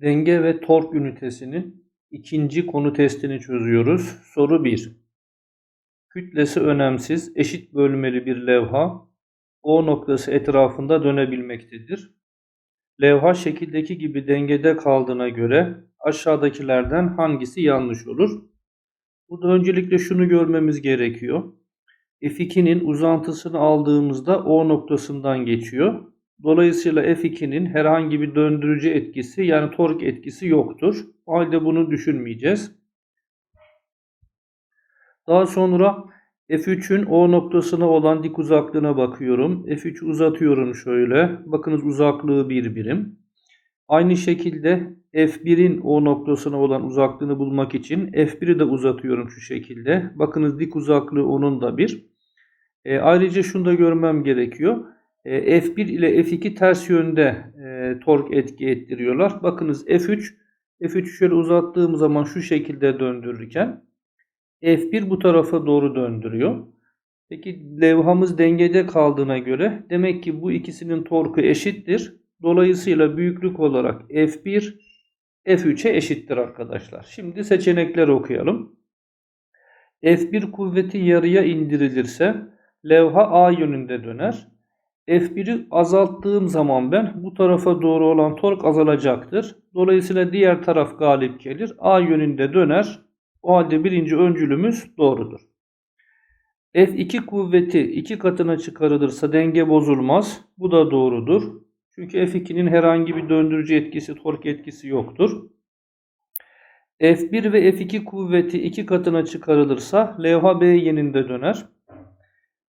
Denge ve tork ünitesinin ikinci konu testini çözüyoruz. Soru 1. Kütlesi önemsiz, eşit bölmeli bir levha O noktası etrafında dönebilmektedir. Levha şekildeki gibi dengede kaldığına göre aşağıdakilerden hangisi yanlış olur? Burada öncelikle şunu görmemiz gerekiyor. F2'nin uzantısını aldığımızda O noktasından geçiyor. Dolayısıyla F2'nin herhangi bir döndürücü etkisi yani tork etkisi yoktur. O halde bunu düşünmeyeceğiz. Daha sonra F3'ün O noktasına olan dik uzaklığına bakıyorum. F3'ü uzatıyorum şöyle. Bakınız uzaklığı bir birim. Aynı şekilde F1'in O noktasına olan uzaklığını bulmak için F1'i de uzatıyorum şu şekilde. Bakınız dik uzaklığı onun da bir. E, ayrıca şunu da görmem gerekiyor. E, F1 ile F2 ters yönde e, tork etki ettiriyorlar. Bakınız F3 F3'ü şöyle uzattığım zaman şu şekilde döndürürken F1 bu tarafa doğru döndürüyor. Peki levhamız dengede kaldığına göre demek ki bu ikisinin torku eşittir. Dolayısıyla büyüklük olarak F1 F3'e eşittir arkadaşlar. Şimdi seçenekleri okuyalım. F1 kuvveti yarıya indirilirse levha A yönünde döner. F1'i azalttığım zaman ben bu tarafa doğru olan tork azalacaktır. Dolayısıyla diğer taraf galip gelir. A yönünde döner. O halde birinci öncülümüz doğrudur. F2 kuvveti iki katına çıkarılırsa denge bozulmaz. Bu da doğrudur. Çünkü F2'nin herhangi bir döndürücü etkisi, tork etkisi yoktur. F1 ve F2 kuvveti iki katına çıkarılırsa levha B yeninde döner.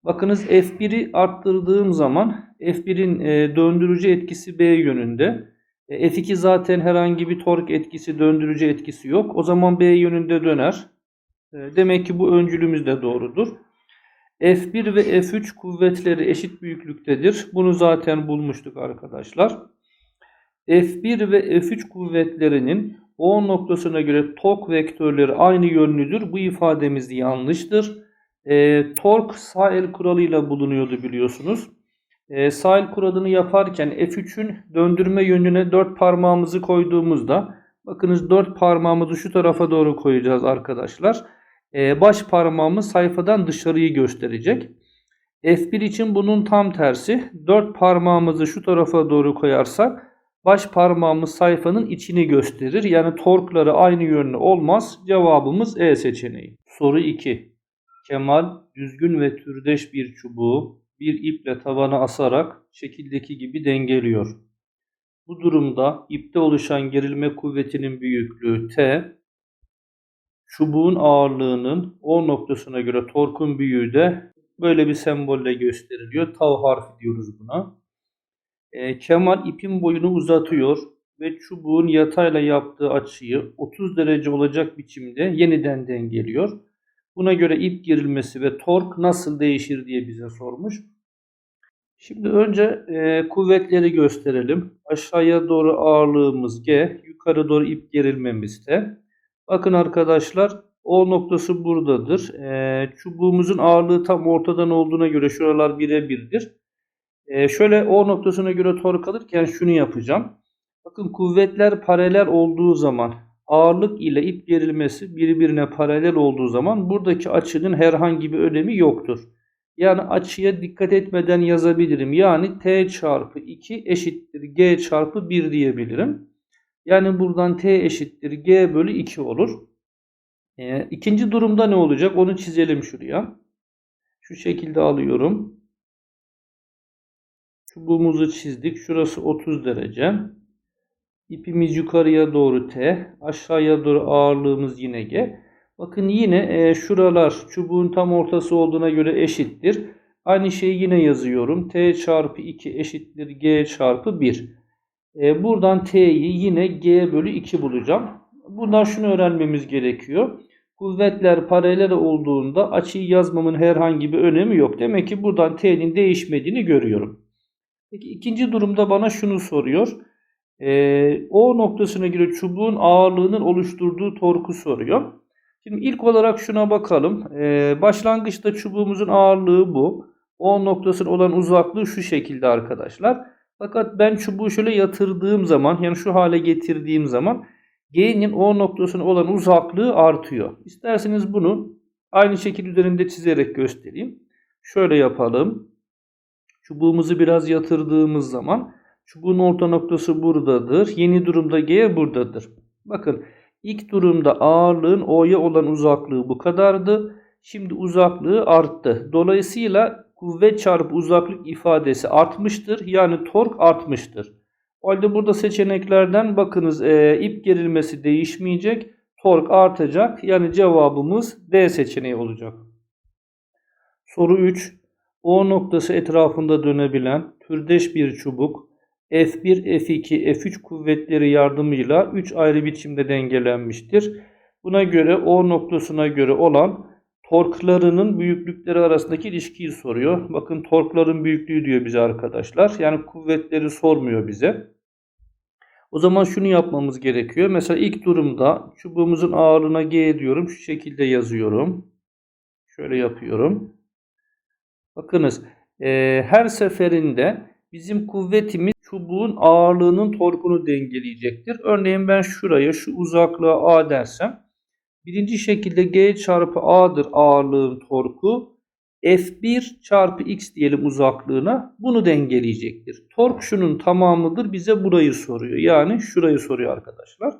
Bakınız F1'i arttırdığım zaman F1'in e, döndürücü etkisi B yönünde. E, F2 zaten herhangi bir tork etkisi, döndürücü etkisi yok. O zaman B yönünde döner. E, demek ki bu öncülümüz de doğrudur. F1 ve F3 kuvvetleri eşit büyüklüktedir. Bunu zaten bulmuştuk arkadaşlar. F1 ve F3 kuvvetlerinin O noktasına göre tork vektörleri aynı yönlüdür. Bu ifademiz yanlıştır. E, tork sağ el kuralıyla bulunuyordu biliyorsunuz. E, sağ el kuralını yaparken F3'ün döndürme yönüne 4 parmağımızı koyduğumuzda bakınız 4 parmağımızı şu tarafa doğru koyacağız arkadaşlar. E, baş parmağımız sayfadan dışarıyı gösterecek. F1 için bunun tam tersi. 4 parmağımızı şu tarafa doğru koyarsak baş parmağımız sayfanın içini gösterir. Yani torkları aynı yönlü olmaz. Cevabımız E seçeneği. Soru 2. Kemal düzgün ve türdeş bir çubuğu bir iple tavana asarak şekildeki gibi dengeliyor. Bu durumda ipte oluşan gerilme kuvvetinin büyüklüğü T, çubuğun ağırlığının O noktasına göre torkun büyüğü de böyle bir sembolle gösteriliyor. Tav harfi diyoruz buna. E, Kemal ipin boyunu uzatıyor ve çubuğun yatayla yaptığı açıyı 30 derece olacak biçimde yeniden dengeliyor. Buna göre ip gerilmesi ve tork nasıl değişir diye bize sormuş. Şimdi önce e, kuvvetleri gösterelim. Aşağıya doğru ağırlığımız G, yukarı doğru ip gerilmemiz de. Bakın arkadaşlar O noktası buradadır. E, çubuğumuzun ağırlığı tam ortadan olduğuna göre şuralar birebirdir. E, şöyle O noktasına göre tork alırken şunu yapacağım. Bakın kuvvetler paralel olduğu zaman ağırlık ile ip gerilmesi birbirine paralel olduğu zaman buradaki açının herhangi bir önemi yoktur. Yani açıya dikkat etmeden yazabilirim. Yani T çarpı 2 eşittir G çarpı 1 diyebilirim. Yani buradan T eşittir G bölü 2 olur. Ee, ikinci durumda ne olacak? Onu çizelim şuraya. Şu şekilde alıyorum. Çubuğumuzu çizdik. Şurası 30 derece. İpimiz yukarıya doğru T. Aşağıya doğru ağırlığımız yine G. Bakın yine e, şuralar çubuğun tam ortası olduğuna göre eşittir. Aynı şeyi yine yazıyorum. T çarpı 2 eşittir G çarpı 1. E, buradan T'yi yine G bölü 2 bulacağım. Buradan şunu öğrenmemiz gerekiyor. Kuvvetler paralel olduğunda açıyı yazmamın herhangi bir önemi yok. Demek ki buradan T'nin değişmediğini görüyorum. Peki ikinci durumda bana şunu soruyor. E, o noktasına göre çubuğun ağırlığının oluşturduğu torku soruyor. Şimdi ilk olarak şuna bakalım. Ee, başlangıçta çubuğumuzun ağırlığı bu. O noktasına olan uzaklığı şu şekilde arkadaşlar. Fakat ben çubuğu şöyle yatırdığım zaman yani şu hale getirdiğim zaman G'nin O noktasına olan uzaklığı artıyor. İsterseniz bunu aynı şekil üzerinde çizerek göstereyim. Şöyle yapalım. Çubuğumuzu biraz yatırdığımız zaman çubuğun orta noktası buradadır. Yeni durumda G buradadır. Bakın ilk durumda ağırlığın O'ya olan uzaklığı bu kadardı. Şimdi uzaklığı arttı. Dolayısıyla kuvvet çarpı uzaklık ifadesi artmıştır. Yani tork artmıştır. O halde burada seçeneklerden bakınız e, ip gerilmesi değişmeyecek. Tork artacak. Yani cevabımız D seçeneği olacak. Soru 3. O noktası etrafında dönebilen türdeş bir çubuk F1, F2, F3 kuvvetleri yardımıyla 3 ayrı biçimde dengelenmiştir. Buna göre O noktasına göre olan torklarının büyüklükleri arasındaki ilişkiyi soruyor. Bakın torkların büyüklüğü diyor bize arkadaşlar. Yani kuvvetleri sormuyor bize. O zaman şunu yapmamız gerekiyor. Mesela ilk durumda çubuğumuzun ağırlığına G diyorum. Şu şekilde yazıyorum. Şöyle yapıyorum. Bakınız e, her seferinde bizim kuvvetimiz çubuğun ağırlığının torkunu dengeleyecektir. Örneğin ben şuraya şu uzaklığa A dersem birinci şekilde G çarpı A'dır ağırlığın torku. F1 çarpı X diyelim uzaklığına bunu dengeleyecektir. Tork şunun tamamıdır bize burayı soruyor. Yani şurayı soruyor arkadaşlar.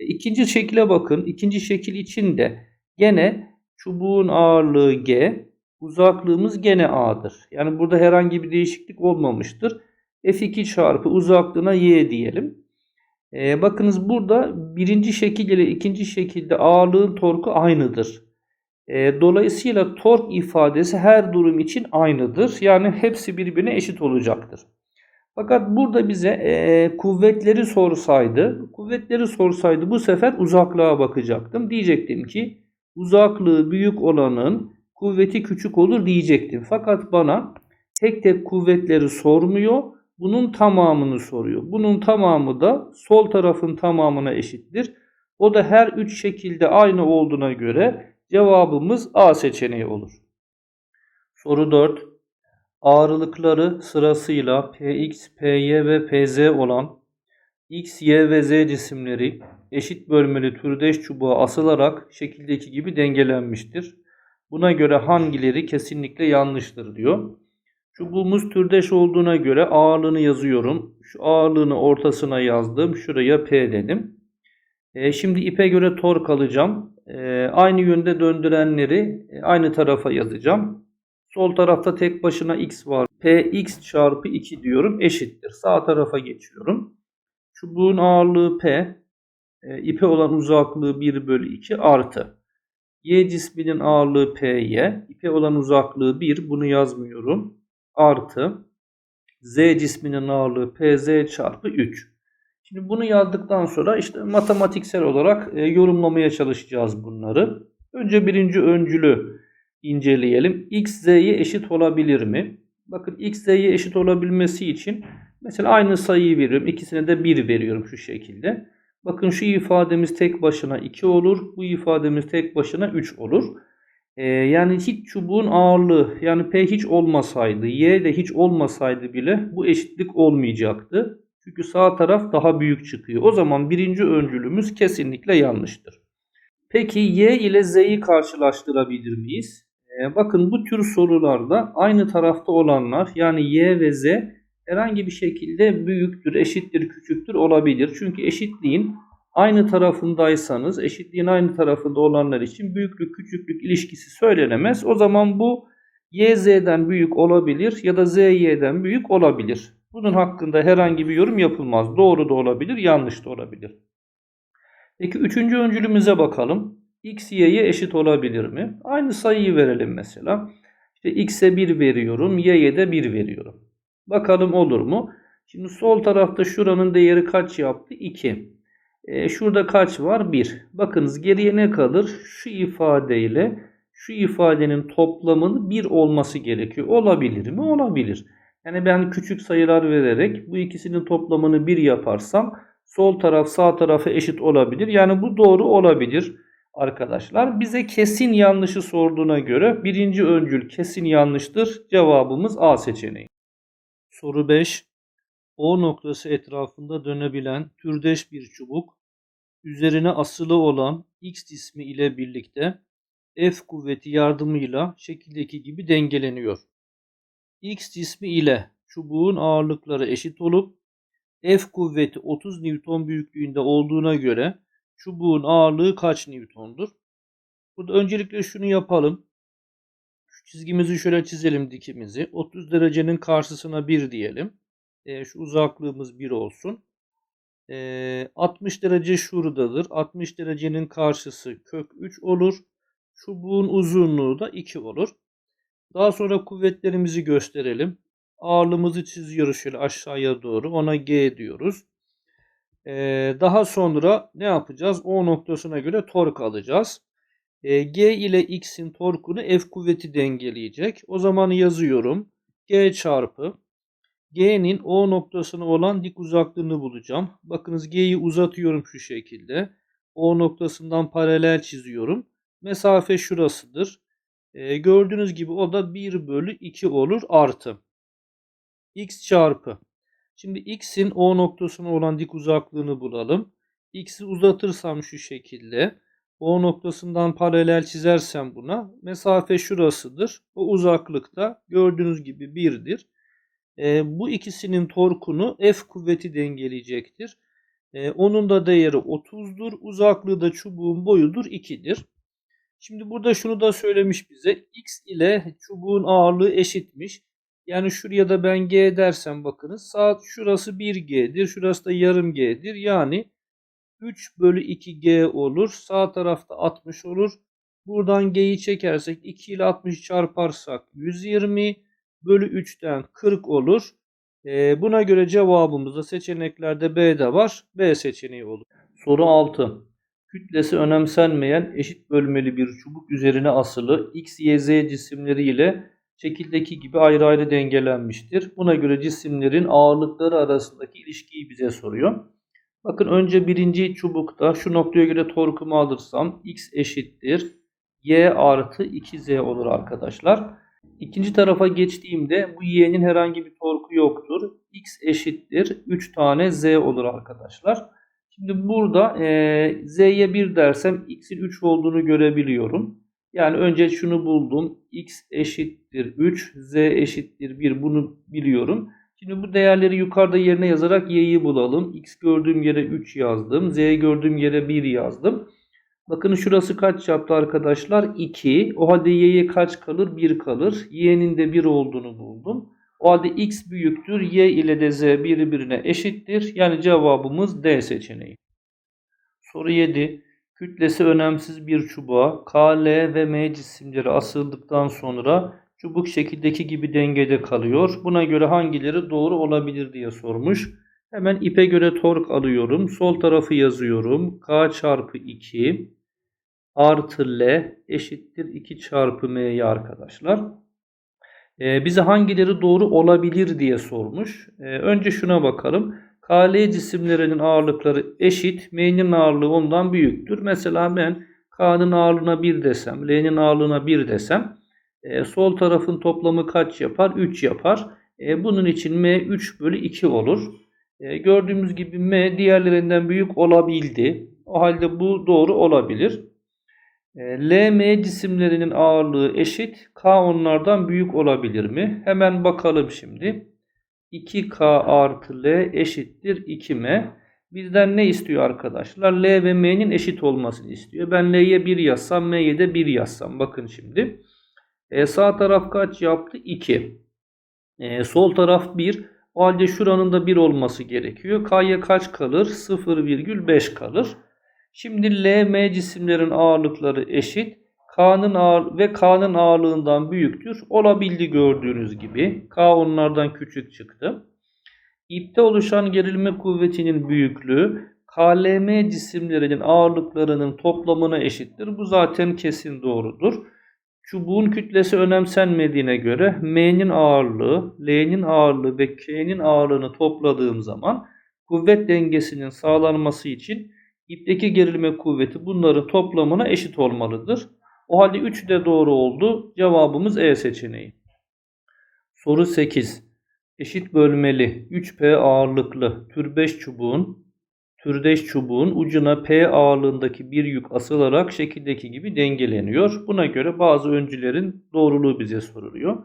E, ikinci şekile bakın. İkinci şekil için de gene çubuğun ağırlığı G, uzaklığımız gene A'dır. Yani burada herhangi bir değişiklik olmamıştır. F2 çarpı uzaklığına Y diyelim. Ee, bakınız burada birinci şekil ile ikinci şekilde ağırlığın torku aynıdır. Ee, dolayısıyla tork ifadesi her durum için aynıdır. Yani hepsi birbirine eşit olacaktır. Fakat burada bize e, kuvvetleri sorsaydı, kuvvetleri sorsaydı bu sefer uzaklığa bakacaktım. Diyecektim ki uzaklığı büyük olanın kuvveti küçük olur diyecektim. Fakat bana tek tek kuvvetleri sormuyor. Bunun tamamını soruyor. Bunun tamamı da sol tarafın tamamına eşittir. O da her üç şekilde aynı olduğuna göre cevabımız A seçeneği olur. Soru 4. Ağırlıkları sırasıyla Px, Py ve Pz olan X, Y ve Z cisimleri eşit bölmeli türdeş çubuğa asılarak şekildeki gibi dengelenmiştir. Buna göre hangileri kesinlikle yanlıştır diyor. Çubuğumuz türdeş olduğuna göre ağırlığını yazıyorum. Şu ağırlığını ortasına yazdım. Şuraya P dedim. E, şimdi ipe göre tork alacağım. E, aynı yönde döndürenleri e, aynı tarafa yazacağım. Sol tarafta tek başına x var. Px çarpı 2 diyorum eşittir. Sağ tarafa geçiyorum. Çubuğun ağırlığı P. E, ipe olan uzaklığı 1 bölü 2 artı. Y cisminin ağırlığı Py. İpe olan uzaklığı 1. Bunu yazmıyorum artı Z cisminin ağırlığı PZ çarpı 3. Şimdi bunu yazdıktan sonra işte matematiksel olarak e, yorumlamaya çalışacağız bunları. Önce birinci öncülü inceleyelim. X Z'ye eşit olabilir mi? Bakın X Z'ye eşit olabilmesi için mesela aynı sayıyı veriyorum. İkisine de 1 veriyorum şu şekilde. Bakın şu ifademiz tek başına 2 olur. Bu ifademiz tek başına 3 olur. Ee, yani hiç çubuğun ağırlığı yani P hiç olmasaydı Y de hiç olmasaydı bile bu eşitlik olmayacaktı. Çünkü sağ taraf daha büyük çıkıyor. O zaman birinci öncülümüz kesinlikle yanlıştır. Peki Y ile Z'yi karşılaştırabilir miyiz? Ee, bakın bu tür sorularda aynı tarafta olanlar yani Y ve Z herhangi bir şekilde büyüktür, eşittir, küçüktür olabilir. Çünkü eşitliğin aynı tarafındaysanız eşitliğin aynı tarafında olanlar için büyüklük küçüklük ilişkisi söylenemez. O zaman bu y z'den büyük olabilir ya da z y'den büyük olabilir. Bunun hakkında herhangi bir yorum yapılmaz. Doğru da olabilir, yanlış da olabilir. Peki üçüncü öncülümüze bakalım. x y'ye eşit olabilir mi? Aynı sayıyı verelim mesela. İşte x'e 1 veriyorum, y'ye de 1 veriyorum. Bakalım olur mu? Şimdi sol tarafta şuranın değeri kaç yaptı? 2. E, şurada kaç var? 1. Bakınız geriye ne kalır? Şu ifadeyle şu ifadenin toplamının 1 olması gerekiyor. Olabilir mi? Olabilir. Yani ben küçük sayılar vererek bu ikisinin toplamını 1 yaparsam sol taraf sağ tarafa eşit olabilir. Yani bu doğru olabilir. arkadaşlar. Bize kesin yanlışı sorduğuna göre birinci öncül kesin yanlıştır. Cevabımız A seçeneği. Soru 5. O noktası etrafında dönebilen türdeş bir çubuk üzerine asılı olan X cismi ile birlikte F kuvveti yardımıyla şekildeki gibi dengeleniyor. X cismi ile çubuğun ağırlıkları eşit olup F kuvveti 30 Newton büyüklüğünde olduğuna göre çubuğun ağırlığı kaç Newton'dur? Burada öncelikle şunu yapalım. Çizgimizi şöyle çizelim dikimizi. 30 derecenin karşısına 1 diyelim. E, şu uzaklığımız 1 olsun. E, 60 derece şuradadır. 60 derecenin karşısı kök 3 olur. Çubuğun uzunluğu da 2 olur. Daha sonra kuvvetlerimizi gösterelim. Ağırlığımızı çiziyoruz şöyle aşağıya doğru. Ona G diyoruz. Ee, daha sonra ne yapacağız? O noktasına göre tork alacağız. Ee, G ile X'in torkunu F kuvveti dengeleyecek. O zaman yazıyorum. G çarpı G'nin O noktasına olan dik uzaklığını bulacağım. Bakınız G'yi uzatıyorum şu şekilde. O noktasından paralel çiziyorum. Mesafe şurasıdır. Ee, gördüğünüz gibi o da 1 bölü 2 olur artı. X çarpı. Şimdi X'in O noktasına olan dik uzaklığını bulalım. X'i uzatırsam şu şekilde. O noktasından paralel çizersem buna. Mesafe şurasıdır. O uzaklıkta gördüğünüz gibi 1'dir. E, bu ikisinin torkunu F kuvveti dengeleyecektir. E, onun da değeri 30'dur. Uzaklığı da çubuğun boyudur 2'dir. Şimdi burada şunu da söylemiş bize. X ile çubuğun ağırlığı eşitmiş. Yani şuraya da ben G dersem bakınız. Saat şurası 1G'dir. Şurası da yarım G'dir. Yani 3 bölü 2G olur. Sağ tarafta 60 olur. Buradan G'yi çekersek 2 ile 60 çarparsak 120 bölü 3'ten 40 olur. Ee, buna göre cevabımızda seçeneklerde B'de var. B seçeneği olur. Soru 6. Kütlesi önemsenmeyen eşit bölmeli bir çubuk üzerine asılı X, Y, Z cisimleri ile şekildeki gibi ayrı ayrı dengelenmiştir. Buna göre cisimlerin ağırlıkları arasındaki ilişkiyi bize soruyor. Bakın önce birinci çubukta şu noktaya göre torkumu alırsam X eşittir Y artı 2Z olur arkadaşlar. İkinci tarafa geçtiğimde bu y'nin herhangi bir torku yoktur. x eşittir 3 tane z olur arkadaşlar. Şimdi burada e, z'ye 1 dersem x'in 3 olduğunu görebiliyorum. Yani önce şunu buldum. x eşittir 3, z eşittir 1 bunu biliyorum. Şimdi bu değerleri yukarıda yerine yazarak y'yi bulalım. x gördüğüm yere 3 yazdım. z gördüğüm yere 1 yazdım. Bakın şurası kaç yaptı arkadaşlar? 2. O halde y'ye kaç kalır? 1 kalır. y'nin de 1 olduğunu buldum. O halde x büyüktür. y ile de z birbirine eşittir. Yani cevabımız D seçeneği. Soru 7. Kütlesi önemsiz bir çubuğa K, L ve M cisimleri asıldıktan sonra çubuk şekildeki gibi dengede kalıyor. Buna göre hangileri doğru olabilir diye sormuş. Hemen ipe göre tork alıyorum. Sol tarafı yazıyorum. K çarpı 2 artı L eşittir 2 çarpı M'ye arkadaşlar. Ee, bize hangileri doğru olabilir diye sormuş. Ee, önce şuna bakalım. KL cisimlerinin ağırlıkları eşit. M'nin ağırlığı ondan büyüktür. Mesela ben K'nın ağırlığına 1 desem, L'nin ağırlığına 1 desem e, sol tarafın toplamı kaç yapar? 3 yapar. E, bunun için M 3 bölü 2 olur. E, gördüğümüz gibi M diğerlerinden büyük olabildi. O halde bu doğru olabilir. E, LM cisimlerinin ağırlığı eşit. K onlardan büyük olabilir mi? Hemen bakalım şimdi. 2K artı L eşittir 2M. Bizden ne istiyor arkadaşlar? L ve M'nin eşit olmasını istiyor. Ben L'ye 1 yazsam M'ye de 1 yazsam. Bakın şimdi. E, sağ taraf kaç yaptı? 2. E, sol taraf 1. O halde şuranın da 1 olması gerekiyor. K'ya kaç kalır? 0,5 kalır. Şimdi L, M cisimlerin ağırlıkları eşit. K'nın ağır ve K'nın ağırlığından büyüktür. Olabildi gördüğünüz gibi. K onlardan küçük çıktı. İpte oluşan gerilme kuvvetinin büyüklüğü KLM cisimlerinin ağırlıklarının toplamına eşittir. Bu zaten kesin doğrudur. Çubuğun kütlesi önemsenmediğine göre M'nin ağırlığı, L'nin ağırlığı ve K'nin ağırlığını topladığım zaman kuvvet dengesinin sağlanması için İpteki gerilme kuvveti bunların toplamına eşit olmalıdır. O halde 3 de doğru oldu. Cevabımız E seçeneği. Soru 8. Eşit bölmeli 3P ağırlıklı tür 5 çubuğun türdeş çubuğun ucuna P ağırlığındaki bir yük asılarak şekildeki gibi dengeleniyor. Buna göre bazı öncülerin doğruluğu bize soruluyor.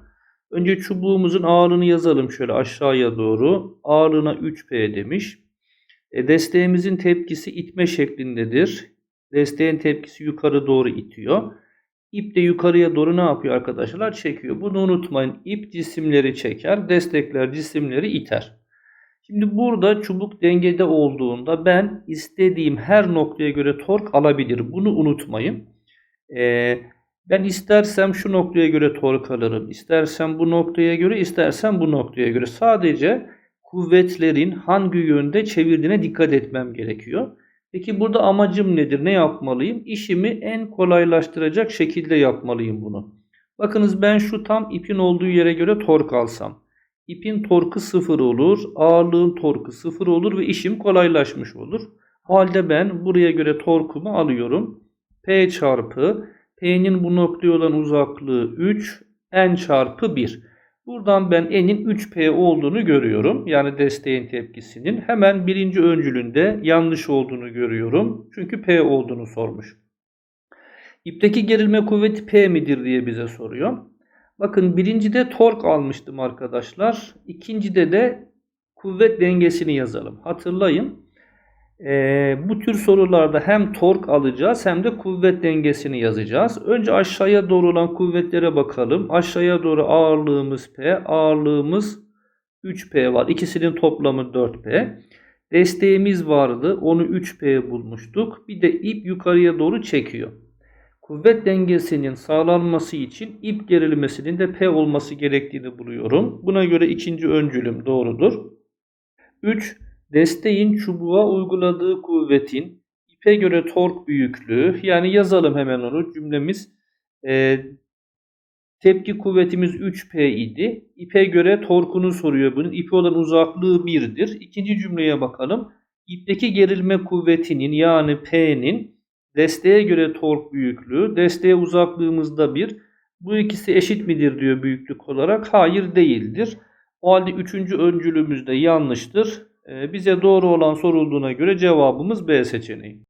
Önce çubuğumuzun ağırlığını yazalım şöyle aşağıya doğru. Ağırlığına 3P demiş. E, desteğimizin tepkisi itme şeklindedir. Desteğin tepkisi yukarı doğru itiyor. İp de yukarıya doğru ne yapıyor arkadaşlar? Çekiyor. Bunu unutmayın. İp cisimleri çeker, destekler cisimleri iter. Şimdi burada çubuk dengede olduğunda ben istediğim her noktaya göre tork alabilirim. Bunu unutmayın. Ee, ben istersem şu noktaya göre tork alırım. İstersem bu noktaya göre, istersem bu noktaya göre. Sadece kuvvetlerin hangi yönde çevirdiğine dikkat etmem gerekiyor. Peki burada amacım nedir? Ne yapmalıyım? İşimi en kolaylaştıracak şekilde yapmalıyım bunu. Bakınız ben şu tam ipin olduğu yere göre tork alsam. İpin torku sıfır olur, ağırlığın torku sıfır olur ve işim kolaylaşmış olur. Halde ben buraya göre torkumu alıyorum. P çarpı P'nin bu noktaya olan uzaklığı 3, N çarpı 1. Buradan ben N'in 3P olduğunu görüyorum. Yani desteğin tepkisinin. Hemen birinci öncülünde yanlış olduğunu görüyorum. Çünkü P olduğunu sormuş. İpteki gerilme kuvveti P midir diye bize soruyor. Bakın birincide tork almıştım arkadaşlar. İkincide de kuvvet dengesini yazalım. Hatırlayın. Ee, bu tür sorularda hem tork alacağız hem de kuvvet dengesini yazacağız. Önce aşağıya doğru olan kuvvetlere bakalım. Aşağıya doğru ağırlığımız P, ağırlığımız 3P var. İkisinin toplamı 4P. Desteğimiz vardı. Onu 3P bulmuştuk. Bir de ip yukarıya doğru çekiyor. Kuvvet dengesinin sağlanması için ip gerilmesinin de P olması gerektiğini buluyorum. Buna göre ikinci öncülüm doğrudur. 3. Desteğin çubuğa uyguladığı kuvvetin ipe göre tork büyüklüğü yani yazalım hemen onu cümlemiz e, tepki kuvvetimiz 3P idi. İpe göre torkunu soruyor bunun. İpe olan uzaklığı 1'dir. İkinci cümleye bakalım. İpteki gerilme kuvvetinin yani P'nin desteğe göre tork büyüklüğü, desteğe uzaklığımızda 1. Bu ikisi eşit midir diyor büyüklük olarak. Hayır değildir. O halde üçüncü öncülümüz de yanlıştır. Ee, bize doğru olan sorulduğuna göre cevabımız B seçeneği.